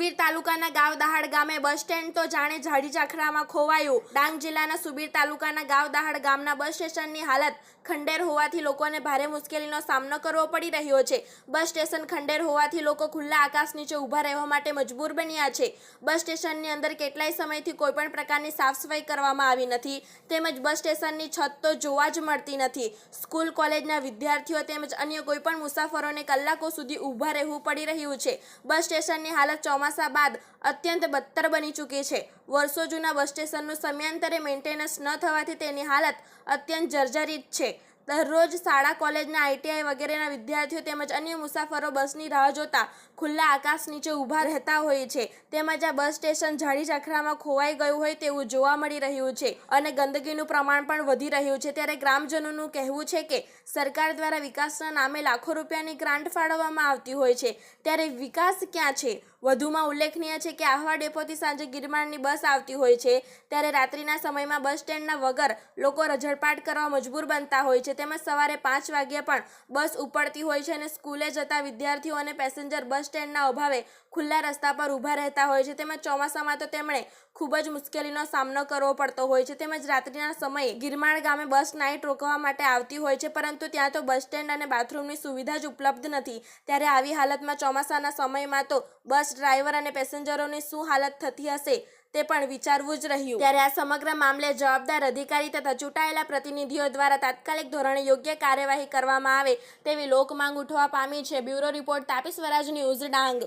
સુબીર તાલુકાના ગાવ દહાડ ગામે બસ સ્ટેન્ડ તો જાણે ઝાડી ઝાખરામાં ખોવાયું. ડાંગ જિલ્લાના સુબીર તાલુકાના ગાવ દહાડ ગામના બસ સ્ટેશનની હાલત ખંડેર હોવાથી લોકોને ભારે મુશ્કેલીનો સામનો કરવો પડી રહ્યો છે. બસ સ્ટેશન ખંડેર હોવાથી લોકો ખુલ્લા આકાશ નીચે ઊભા રહેવા માટે મજબૂર બન્યા છે. બસ સ્ટેશનની અંદર કેટલાય સમયથી કોઈપણ પ્રકારની સાફ સફાઈ કરવામાં આવી નથી. તેમજ બસ સ્ટેશનની છત તો જોવા જ મળતી નથી. સ્કૂલ, કોલેજના વિદ્યાર્થીઓ તેમજ અન્ય કોઈપણ મુસાફરોને કલાકો સુધી ઊભા રહેવું પડી રહ્યું છે. બસ સ્ટેશનની હાલત ચોમાસા બાદ અત્યંત બદતર બની ચૂકી છે. વર્ષો જૂના બસ સ્ટેશનનું સમયાંતરે મેન્ટેનન્સ ન થવાથી તેની હાલત અત્યંત જર્જરિત છે. દરરોજ શાળા, કોલેજના આઈટીઆઈ વગેરેના વિદ્યાર્થીઓ તેમજ અન્ય મુસાફરો બસની રાહ જોતા ખુલ્લા આકાશ નીચે ઊભા રહેતા હોય છે. તેમજ આ બસ સ્ટેશન ઝાડી ઝાખરામાં ખોવાઈ ગયું હોય તેવું જોવા મળી રહ્યું છે અને ગંદકીનું પ્રમાણ પણ વધી રહ્યું છે. ત્યારે ગ્રામજનોનું કહેવું છે કે સરકાર દ્વારા વિકાસના નામે લાખો રૂપિયાની ગ્રાન્ટ ફાળવવામાં આવતી હોય છે. ત્યારે વિકાસ ક્યાં છે? વધુમાં ઉલ્લેખનીય છે કે આહવા ડેપોથી સાંજે ગિરમાળની બસ આવતી હોય છે. ત્યારે રાત્રિના સમયમાં બસ સ્ટેન્ડના વગર લોકો રઝળપાટ કરવા મજબૂર બનતા હોય છે. તેમજ સવારે પાંચ વાગ્યે પણ બસ ઉપડતી હોય છે અને સ્કૂલે જતા વિદ્યાર્થીઓ અને પેસેન્જર બસ સ્ટેન્ડના અભાવે ખુલ્લા રસ્તા પર ઊભા રહેતા હોય છે. તેમજ ચોમાસામાં તો તેમણે ખૂબ જ મુશ્કેલીનો સામનો કરવો પડતો હોય છે. તેમજ રાત્રિના સમયે ગિરમાળ ગામે બસ નાઇટ રોકવા માટે આવતી હોય છે. પરંતુ ત્યાં તો બસ સ્ટેન્ડ અને બાથરૂમની સુવિધા જ ઉપલબ્ધ નથી. ત્યારે આવી હાલતમાં ચોમાસાના સમયમાં તો બસ ડ્રાઈવર અને પેસેન્જરોની શું હાલત થતી હશે? તે પણ વિચારવું જ રહ્યું. ત્યારે આ સમગ્ર મામલે જવાબદાર અધિકારી તથા ચૂંટાયેલા પ્રતિનિધિઓ દ્વારા તાત્કાલિક ધોરણે યોગ્ય કાર્યવાહી કરવામાં આવે તેવી લોકમાંગ ઉઠવા પામી છે. Bureau report Tapi Swaraj news Dang.